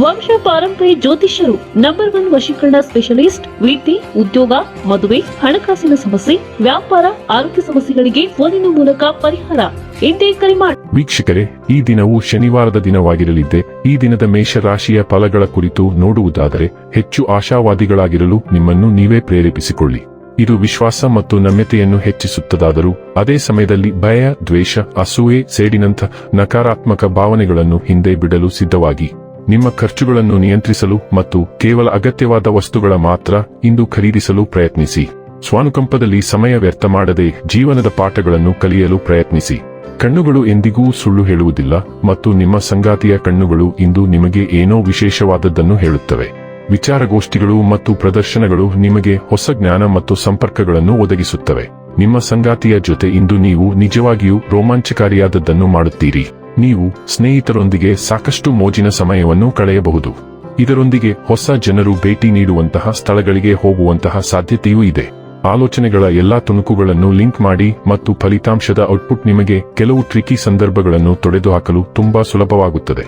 ವಂಶ ಪಾರಂಪರ್ಯ ಜ್ಯೋತಿಷ್ಯರು ನಂಬರ್ ಒನ್ ವಶೀಕರಣ ಸ್ಪೆಷಲಿಸ್ಟ್ ವಿದ್ಯೆ ಉದ್ಯೋಗ, ಮದುವೆ, ಹಣಕಾಸಿನ ಸಮಸ್ಯೆ, ವ್ಯಾಪಾರ, ಆರೋಗ್ಯ ಸಮಸ್ಯೆಗಳಿಗೆ ಫೋನಿನ ಮೂಲಕ ಪರಿಹಾರ. ಎಂದೇ ಕರೆ ಮಾಡಿ. ವೀಕ್ಷಕರೇ, ಈ ದಿನವು ಶನಿವಾರದ ದಿನವಾಗಿರಲಿದ್ದೆ. ಈ ದಿನದ ಮೇಷರಾಶಿಯ ಫಲಗಳ ಕುರಿತು ನೋಡುವುದಾದರೆ ಹೆಚ್ಚು ಆಶಾವಾದಿಗಳಾಗಿರಲು ನಿಮ್ಮನ್ನು ನೀವೇ ಪ್ರೇರೇಪಿಸಿಕೊಳ್ಳಿ. ಇದು ವಿಶ್ವಾಸ ಮತ್ತು ನಮ್ಯತೆಯನ್ನು ಹೆಚ್ಚಿಸುತ್ತದಾದರೂ, ಅದೇ ಸಮಯದಲ್ಲಿ ಭಯ, ದ್ವೇಷ, ಅಸೂಯೆ ಸೇಡಿನಂಥ ನಕಾರಾತ್ಮಕ ಭಾವನೆಗಳನ್ನು ಹಿಂದೆ ಬಿಡಲು ಸಿದ್ಧವಾಗಿ. ನಿಮ್ಮ ಖರ್ಚುಗಳನ್ನು ನಿಯಂತ್ರಿಸಲು ಮತ್ತು ಕೇವಲ ಅಗತ್ಯವಾದ ವಸ್ತುಗಳ ಮಾತ್ರ ಇಂದು ಖರೀದಿಸಲು ಪ್ರಯತ್ನಿಸಿ. ಸ್ವಾನುಕಂಪದಲ್ಲಿ ಸಮಯ ವ್ಯರ್ಥ ಮಾಡದೆ ಜೀವನದ ಪಾಠಗಳನ್ನು ಕಲಿಯಲು ಪ್ರಯತ್ನಿಸಿ. ಕಣ್ಣುಗಳು ಎಂದಿಗೂ ಸುಳ್ಳು ಹೇಳುವುದಿಲ್ಲ ಮತ್ತು ನಿಮ್ಮ ಸಂಗಾತಿಯ ಕಣ್ಣುಗಳು ಇಂದು ನಿಮಗೆ ಏನೋ ವಿಶೇಷವಾದದ್ದನ್ನು ಹೇಳುತ್ತವೆ. ವಿಚಾರಗೋಷ್ಠಿಗಳು ಮತ್ತು ಪ್ರದರ್ಶನಗಳು ನಿಮಗೆ ಹೊಸ ಜ್ಞಾನ ಮತ್ತು ಸಂಪರ್ಕಗಳನ್ನು ಒದಗಿಸುತ್ತವೆ. ನಿಮ್ಮ ಸಂಗಾತಿಯ ಜೊತೆ ಇಂದು ನೀವು ನಿಜವಾಗಿಯೂ ರೋಮಾಂಚಕಾರಿಯಾದದ್ದನ್ನು ಮಾಡುತ್ತೀರಿ. ನೀವು ಸ್ನೇಹಿತರೊಂದಿಗೆ ಸಾಕಷ್ಟು ಮೋಜಿನ ಸಮಯವನ್ನು ಕಳೆಯಬಹುದು. ಇದರೊಂದಿಗೆ ಹೊಸ ಜನರು ಭೇಟಿ ನೀಡುವಂತಹ ಸ್ಥಳಗಳಿಗೆ ಹೋಗುವಂತಹ ಸಾಧ್ಯತೆಯೂ ಇದೆ. ಆಲೋಚನೆಗಳ ಎಲ್ಲಾ ತುಣುಕುಗಳನ್ನು ಲಿಂಕ್ ಮಾಡಿ ಮತ್ತು ಫಲಿತಾಂಶದ ಔಟ್ಪುಟ್ ನಿಮಗೆ ಕೆಲವು ಟ್ರಿಕಿ ಸಂದರ್ಭಗಳನ್ನು ತೊಡೆದುಹಾಕಲು ತುಂಬಾ ಸುಲಭವಾಗುತ್ತದೆ.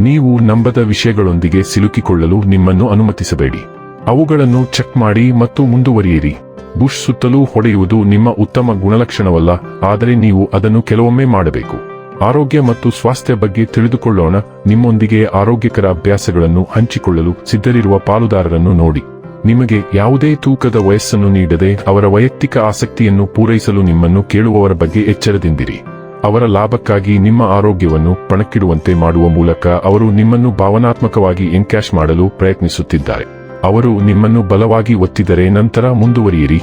ನೀವು ನಂಬದ ವಿಷಯಗಳೊಂದಿಗೆ ಸಿಲುಕಿಕೊಳ್ಳಲು ನಿಮ್ಮನ್ನು ಅನುಮತಿಸಬೇಡಿ. ಅವುಗಳನ್ನು ಚೆಕ್ ಮಾಡಿ ಮತ್ತು ಮುಂದುವರಿಯಿರಿ. ಬುಷ್ ಸುತ್ತಲೂ ಹೊಡೆಯುವುದು ನಿಮ್ಮ ಉತ್ತಮ ಗುಣಲಕ್ಷಣವಲ್ಲ, ಆದರೆ ನೀವು ಅದನ್ನು ಕೆಲವೊಮ್ಮೆ ಮಾಡಬೇಕು. ಆರೋಗ್ಯ ಮತ್ತು ಸ್ವಾಸ್ಥ್ಯ ಬಗ್ಗೆ ತಿಳಿದುಕೊಳ್ಳೋಣ. ನಿಮ್ಮೊಂದಿಗೆ ಆರೋಗ್ಯಕರ ಅಭ್ಯಾಸಗಳನ್ನು ಹಂಚಿಕೊಳ್ಳಲು ಸಿದ್ಧರಿರುವ ಪಾಲುದಾರರನ್ನು ನೋಡಿ. ನಿಮಗೆ ಯಾವುದೇ ತೂಕದ ವಯಸ್ಸನ್ನು ನೀಡದೆ ಅವರ ವೈಯಕ್ತಿಕ ಆಸಕ್ತಿಯನ್ನು ಪೂರೈಸಲು ನಿಮ್ಮನ್ನು ಕೇಳುವವರ ಬಗ್ಗೆ ಎಚ್ಚರದಿಂದಿರಿ. ಅವರ ಲಾಭಕ್ಕಾಗಿ ನಿಮ್ಮ ಆರೋಗ್ಯವನ್ನು ಪಣಕ್ಕಿಡುವಂತೆ ಮಾಡುವ ಮೂಲಕ ಅವರು ನಿಮ್ಮನ್ನು ಭಾವನಾತ್ಮಕವಾಗಿ ಎನ್ಕ್ಯಾಶ್ ಮಾಡಲು ಪ್ರಯತ್ನಿಸುತ್ತಿದ್ದಾರೆ. ಅವರು ನಿಮ್ಮನ್ನು ಬಲವಾಗಿ ಒತ್ತಿದರೆ ನಂತರ ಮುಂದುವರಿಯಿರಿ.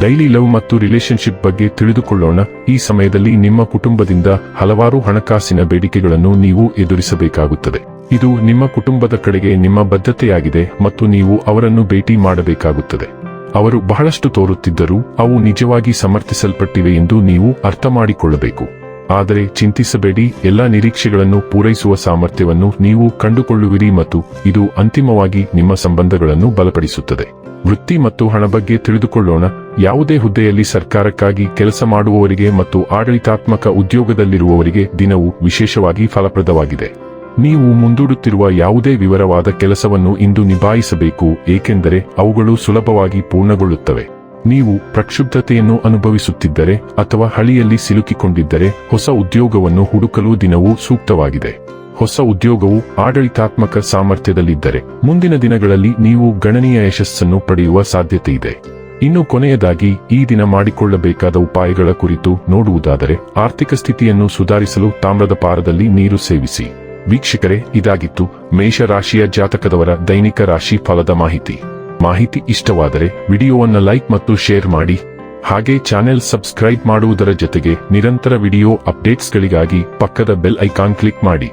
ಡೈಲಿ ಲವ್ ಮತ್ತು ರಿಲೇಶನ್ಶಿಪ್ ಬಗ್ಗೆ ತಿಳಿದುಕೊಳ್ಳೋಣ. ಈ ಸಮಯದಲ್ಲಿ ನಿಮ್ಮ ಕುಟುಂಬದಿಂದ ಹಲವಾರು ಹಣಕಾಸಿನ ಬೇಡಿಕೆಗಳನ್ನು ನೀವು ಎದುರಿಸಬೇಕಾಗುತ್ತದೆ. ಇದು ನಿಮ್ಮ ಕುಟುಂಬದ ಕಡೆಗೆ ನಿಮ್ಮ ಬದ್ಧತೆಯಾಗಿದೆ ಮತ್ತು ನೀವು ಅವರನ್ನು ಭೇಟಿ ಮಾಡಬೇಕಾಗುತ್ತದೆ. ಅವರು ಬಹಳಷ್ಟು ತೋರುತ್ತಿದ್ದರೂ ಅವು ನಿಜವಾಗಿ ಸಮರ್ಥಿಸಲ್ಪಟ್ಟಿವೆ ಎಂದು ನೀವು ಅರ್ಥ ಮಾಡಿಕೊಳ್ಳಬೇಕು. ಆದರೆ ಚಿಂತಿಸಬೇಡಿ, ಎಲ್ಲಾ ನಿರೀಕ್ಷೆಗಳನ್ನು ಪೂರೈಸುವ ಸಾಮರ್ಥ್ಯವನ್ನು ನೀವು ಕಂಡುಕೊಳ್ಳುವಿರಿ ಮತ್ತು ಇದು ಅಂತಿಮವಾಗಿ ನಿಮ್ಮ ಸಂಬಂಧಗಳನ್ನು ಬಲಪಡಿಸುತ್ತದೆ. ವೃತ್ತಿ ಮತ್ತು ಹಣ ಬಗ್ಗೆ ತಿಳಿದುಕೊಳ್ಳೋಣ. ಯಾವುದೇ ಹುದ್ದೆಯಲ್ಲಿ ಸರ್ಕಾರಕ್ಕಾಗಿ ಕೆಲಸ ಮಾಡುವವರಿಗೆ ಮತ್ತು ಆಡಳಿತಾತ್ಮಕ ಉದ್ಯೋಗದಲ್ಲಿರುವವರಿಗೆ ದಿನವು ವಿಶೇಷವಾಗಿ ಫಲಪ್ರದವಾಗಿದೆ. ನೀವು ಮುಂದೂಡುತ್ತಿರುವ ಯಾವುದೇ ವಿವರವಾದ ಕೆಲಸವನ್ನು ಇಂದು ನಿಭಾಯಿಸಬೇಕು, ಏಕೆಂದರೆ ಅವುಗಳು ಸುಲಭವಾಗಿ ಪೂರ್ಣಗೊಳ್ಳುತ್ತವೆ. ನೀವು ಪ್ರಕ್ಷುಬ್ಧತೆಯನ್ನು ಅನುಭವಿಸುತ್ತಿದ್ದರೆ ಅಥವಾ ಹಳಿಯಲ್ಲಿ ಸಿಲುಕಿಕೊಂಡಿದ್ದರೆ ಹೊಸ ಉದ್ಯೋಗವನ್ನು ಹುಡುಕಲು ದಿನವೂ ಸೂಕ್ತವಾಗಿದೆ. ಹೊಸ ಉದ್ಯೋಗವು ಆಡಳಿತಾತ್ಮಕ ಸಾಮರ್ಥ್ಯದಲ್ಲಿದ್ದರೆ ಮುಂದಿನ ದಿನಗಳಲ್ಲಿ ನೀವು ಗಣನೀಯ ಯಶಸ್ಸನ್ನು ಪಡೆಯುವ ಸಾಧ್ಯತೆ ಇದೆ. ಇನ್ನು ಕೊನೆಯದಾಗಿ, ಈ ದಿನ ಮಾಡಿಕೊಳ್ಳಬೇಕಾದ ಉಪಾಯಗಳ ಕುರಿತು ನೋಡುವುದಾದರೆ, ಆರ್ಥಿಕ ಸ್ಥಿತಿಯನ್ನು ಸುಧಾರಿಸಲು ತಾಮ್ರದ ಪಾರದಲ್ಲಿ ನೀರು ಸೇವಿಸಿ. ವೀಕ್ಷಕರೇ, ಇದಾಗಿತ್ತು ಮೇಷರಾಶಿಯ ಜಾತಕದವರ ದೈನಿಕ ರಾಶಿ ಫಲದ ಮಾಹಿತಿ. ಮಾಹಿತಿ ಇಷ್ಟವಾದರೆ, ವಿಡಿಯೋವನ್ನು ಲೈಕ್ ಮತ್ತು ಶೇರ್ ಮಾಡಿ. ಹಾಗೆ ಚಾನೆಲ್ ಸಬ್ಸ್ಕ್ರೈಬ್ ಮಾಡುವುದರ ಜೊತೆಗೆ ನಿರಂತರ ವಿಡಿಯೋ ಅಪ್ಡೇಟ್ಸ್ಗಳಿಗಾಗಿ ಪಕ್ಕದ ಬೆಲ್ ಐಕಾನ್ ಕ್ಲಿಕ್ ಮಾಡಿ.